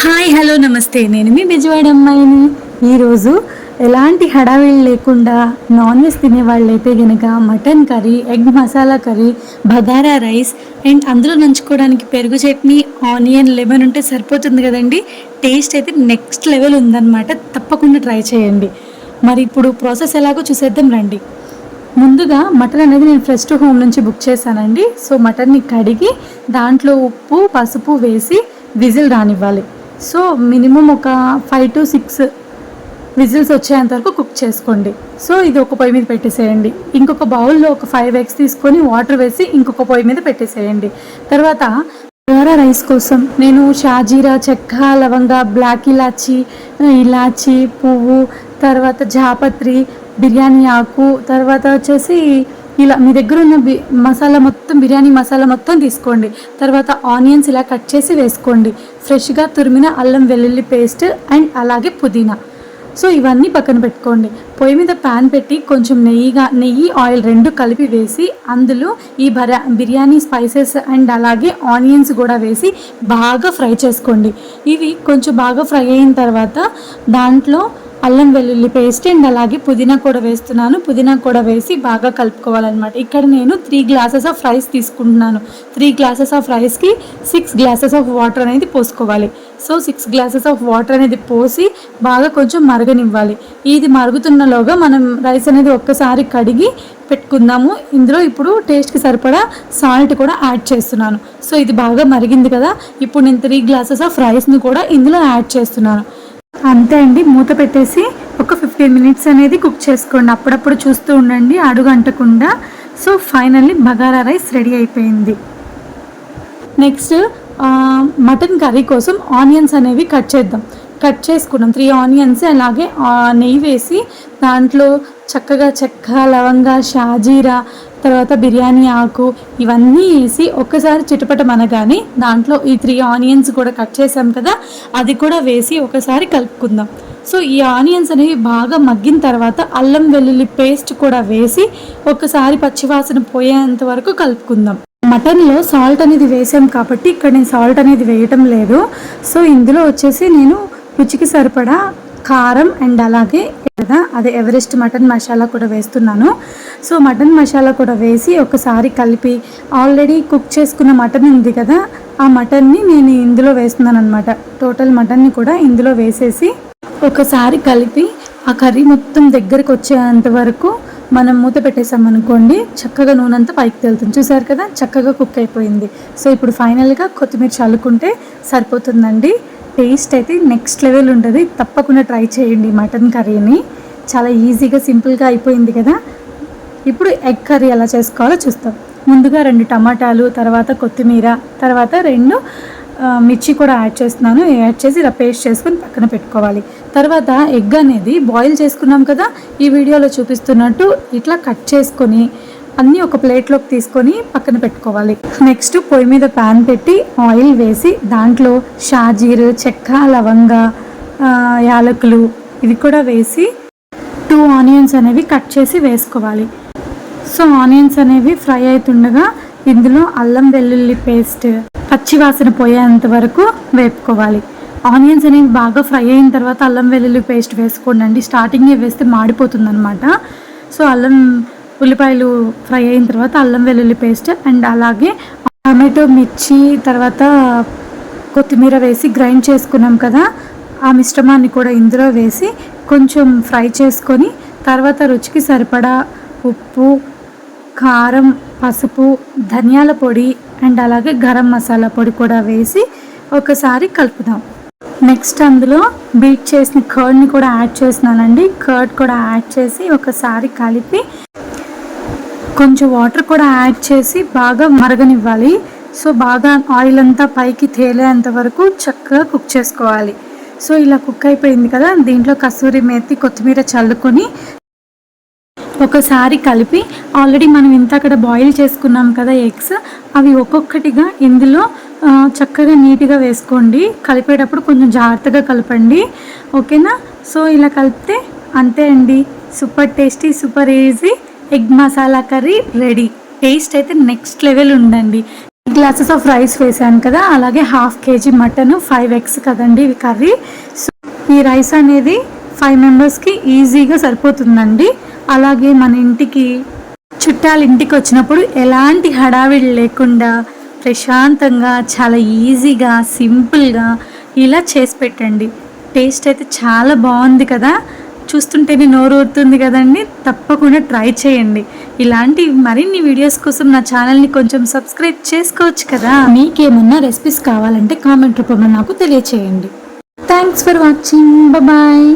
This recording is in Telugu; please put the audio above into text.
హాయ్ హలో నమస్తే. నేను మీ బెజవాడ అమ్మాయిని. ఈరోజు ఎలాంటి హడావిడి లేకుండా నాన్ వెజ్ తినేవాళ్ళైతే కనుక mutton curry egg masala curry bagara rice and అందులో నంచుకోవడానికి పెరుగు చట్నీ ఆనియన్ లెమన్ ఉంటే సరిపోతుంది కదండి. టేస్ట్ అయితే నెక్స్ట్ లెవెల్ ఉందన్నమాట. తప్పకుండా ట్రై చేయండి. మరి ఇప్పుడు ప్రాసెస్ ఎలాగో చూసేద్దాం రండి. ముందుగా మటన్ అనేది నేను ఫ్రెష్ టు హోమ్ నుంచి బుక్ చేశానండి. సో మటన్ని కడిగి దాంట్లో ఉప్పు పసుపు వేసి విజిల్ రానివ్వాలి. సో మినిమం ఒక ఫైవ్ టు సిక్స్ విజిల్స్ వచ్చేంత వరకు కుక్ చేసుకోండి. సో ఇది ఒక పొయ్యి మీద పెట్టేసేయండి. ఇంకొక బౌల్లో ఒక ఫైవ్ ఎగ్స్ తీసుకొని వాటర్ వేసి ఇంకొక పొయ్యి మీద పెట్టేసేయండి. తర్వాత బగారా రైస్ కోసం నేను షాజీరా చెక్క లవంగ బ్లాక్ ఇలాచి ఇలాచి పువ్వు తర్వాత జాపత్రి బిర్యానీ ఆకు తర్వాత వచ్చేసి ఇలా మీ దగ్గర ఉన్న బి మసాలా మొత్తం బిర్యానీ మసాలా మొత్తం తీసుకోండి. తర్వాత ఆనియన్స్ ఇలా కట్ చేసి వేసుకోండి. ఫ్రెష్గా తురిమిన అల్లం వెల్లుల్లి పేస్ట్ అండ్ అలాగే పుదీనా. సో ఇవన్నీ పక్కన పెట్టుకోండి. పొయ్యి మీద ప్యాన్ పెట్టి కొంచెం నెయ్యిగా నెయ్యి ఆయిల్ రెండు కలిపి వేసి అందులో ఈ బరా బిర్యానీ స్పైసెస్ అండ్ అలాగే ఆనియన్స్ కూడా వేసి బాగా ఫ్రై చేసుకోండి. ఇవి కొంచెం బాగా ఫ్రై అయిన తర్వాత దాంట్లో అల్లం వెల్లుల్లి పేస్ట్ అండ్ అలాగే పుదీనా కూడా వేస్తున్నాను. పుదీనా కూడా వేసి బాగా కలుపుకోవాలన్నమాట. ఇక్కడ నేను త్రీ గ్లాసెస్ ఆఫ్ రైస్ తీసుకుంటున్నాను. త్రీ గ్లాసెస్ ఆఫ్ రైస్కి సిక్స్ గ్లాసెస్ ఆఫ్ వాటర్ అనేది పోసుకోవాలి. So six glasses of water అనేది పోసి బాగా కొంచెం మరగనివ్వాలి. ఇది మరుగుతున్నలోగా మనం రైస్ అనేది ఒక్కసారి కడిగి పెట్టుకుందాము. ఇందులో ఇప్పుడు టేస్ట్కి సరిపడా సాల్ట్ కూడా యాడ్ చేస్తున్నాను. సో ఇది బాగా మరిగింది కదా. ఇప్పుడు నేను త్రీ గ్లాసెస్ ఆఫ్ రైస్ని కూడా ఇందులో యాడ్ చేస్తున్నాను. అంతే అండి మూత పెట్టేసి ఒక ఫిఫ్టీన్ మినిట్స్ అనేది కుక్ చేసుకోండి. అప్పుడప్పుడు చూస్తూ ఉండండి అడుగు అంటకుండా. So finally bagara rice ready అయిపోయింది. నెక్స్ట్ మటన్ కర్రీ కోసం ఆనియన్స్ అనేవి కట్ చేద్దాం. కట్ చేసుకున్నాం. త్రీ ఆనియన్స్ అలాగే నెయ్యి వేసి దాంట్లో చక్కగా చెక్క లవంగ షాజీరా తర్వాత బిర్యానీ ఆకు ఇవన్నీ వేసి ఒక్కసారి చిటపట మనగానే దాంట్లో ఈ త్రీ ఆనియన్స్ కూడా కట్ చేసాం కదా అది కూడా వేసి ఒకసారి కలుపుకుందాం. సో ఈ ఆనియన్స్ అనేవి బాగా మగ్గిన తర్వాత అల్లం వెల్లుల్లి పేస్ట్ కూడా వేసి ఒకసారి పచ్చివాసన పోయేంత వరకు కలుపుకుందాం. మటన్లో సాల్ట్ అనేది వేసాం కాబట్టి ఇక్కడ నేను సాల్ట్ అనేది వేయటం లేదు. సో ఇందులో వచ్చేసి నేను రుచికి సరిపడా కారం అండ్ అలాగే కదా అదే ఎవరెస్ట్ మటన్ మసాలా కూడా వేస్తున్నాను. సో మటన్ మసాలా కూడా వేసి ఒకసారి కలిపి ఆల్రెడీ కుక్ చేసుకున్న మటన్ ఉంది కదా ఆ మటన్ని నేను ఇందులో వేస్తున్నాను అనమాట టోటల్ మటన్ని కూడా ఇందులో వేసేసి ఒకసారి కలిపి ఆ కర్రీ మొత్తం దగ్గరకు వచ్చేంత వరకు మనం మూత పెట్టేసాం అనుకోండి చక్కగా నూనె అంతా పైకి తేలుతుంది. చూసారు కదా చక్కగా కుక్ అయిపోయింది. సో ఇప్పుడు ఫైనల్గా కొత్తిమీర చల్లుకుంటే సరిపోతుందండి. టేస్ట్ అయితే నెక్స్ట్ లెవెల్ ఉంటుంది. తప్పకుండా ట్రై చేయండి మటన్ కర్రీని. చాలా ఈజీగా సింపుల్గా అయిపోయింది కదా. ఇప్పుడు ఎగ్ కర్రీ ఎలా చేసుకోవాలో చూస్తాం. ముందుగా రెండు టమాటాలు తర్వాత కొత్తిమీర తర్వాత రెండు మిర్చి కూడా యాడ్ చేస్తున్నాను. యాడ్ చేసి ఇలా పేస్ట్ చేసుకుని పక్కన పెట్టుకోవాలి. తర్వాత ఎగ్ అనేది బాయిల్ చేసుకున్నాం కదా. ఈ వీడియోలో చూపిస్తున్నట్టు ఇట్లా కట్ చేసుకొని అన్నీ ఒక ప్లేట్లోకి తీసుకొని పక్కన పెట్టుకోవాలి. నెక్స్ట్ పొయ్యి మీద ప్యాన్ పెట్టి ఆయిల్ వేసి దాంట్లో షాజీర్ చెక్క లవంగ యాలకులు ఇవి కూడా వేసి టూ ఆనియన్స్ అనేవి కట్ చేసి వేసుకోవాలి. సో ఆనియన్స్ అనేవి ఫ్రై అవుతుండగా ఇందులో అల్లం వెల్లుల్లి పేస్ట్ పచ్చివాసన పోయేంత వరకు వేపుకోవాలి. ఆనియన్స్ అనేవి బాగా ఫ్రై అయిన తర్వాత అల్లం వెల్లుల్లి పేస్ట్ వేసుకోండి స్టార్టింగే వేస్తే మాడిపోతుంది అనమాట సో అల్లం ఉల్లిపాయలు ఫ్రై అయిన తర్వాత అల్లం వెల్లుల్లి పేస్ట్ అండ్ అలాగే టమాటో మిర్చి తర్వాత కొత్తిమీర వేసి గ్రైండ్ చేసుకున్నాం కదా ఆ మిశ్రమాన్ని కూడా ఇందులో వేసి కొంచెం ఫ్రై చేసుకొని తర్వాత రుచికి సరిపడా ఉప్పు కారం పసుపు ధనియాల పొడి అండ్ అలాగే గరం మసాలా పొడి కూడా వేసి ఒకసారి కలుపుదాం. నెక్స్ట్ అందులో బీట్ చేసిన కర్డ్ని కూడా యాడ్ చేస్తున్నానండి. కర్డ్ కూడా యాడ్ చేసి ఒకసారి కలిపి కొంచెం వాటర్ కూడా యాడ్ చేసి బాగా మరగనివ్వాలి. సో బాగా ఆయిల్ అంతా పైకి తేలేంత వరకు చక్కగా కుక్ చేసుకోవాలి. సో ఇలా కుక్ అయిపోయింది కదా దీంట్లో కసూరి మేతి కొత్తిమీర చల్లుకొని ఒకసారి కలిపి ఆల్రెడీ మనం ఇంత అక్కడ బాయిల్ చేసుకున్నాం కదా ఎగ్స్ అవి ఒక్కొక్కటిగా ఇందులో చక్కగా నీట్గా వేసుకోండి. కలిపేటప్పుడు కొంచెం జాగ్రత్తగా కలపండి. ఓకేనా? సో ఇలా కలిపితే అంతే అండి. Super tasty super easy. Egg masala curry ready. Taste అయితే నెక్స్ట్ లెవెల్ ఉందండి. గ్లాసెస్ ఆఫ్ రైస్ వేసాను కదా అలాగే half KG mutton five eggs కదండి ఇవి కర్రీ. సో ఈ రైస్ అనేది ఫైవ్ మెంబర్స్కి ఈజీగా సరిపోతుందండి. అలాగే మన ఇంటికి చుట్టాలు ఇంటికి వచ్చినప్పుడు ఎలాంటి హడావిడి లేకుండా ప్రశాంతంగా చాలా ఈజీగా సింపుల్గా ఇలా చేసి పెట్టండి. టేస్ట్ అయితే చాలా బాగుంది కదా. చూస్తుంటేనే నోరు ఊరుతుంది కదండి. తప్పకుండా ట్రై చేయండి. ఇలాంటి మరిన్ని వీడియోస్ కోసం నా ఛానల్ని కొంచెం సబ్స్క్రైబ్ చేసుకోవచ్చు కదా. మీకేమన్నా రెసిపీస్ కావాలంటే కామెంట్ రూపంలో నాకు తెలియచేయండి. Thanks for watching bye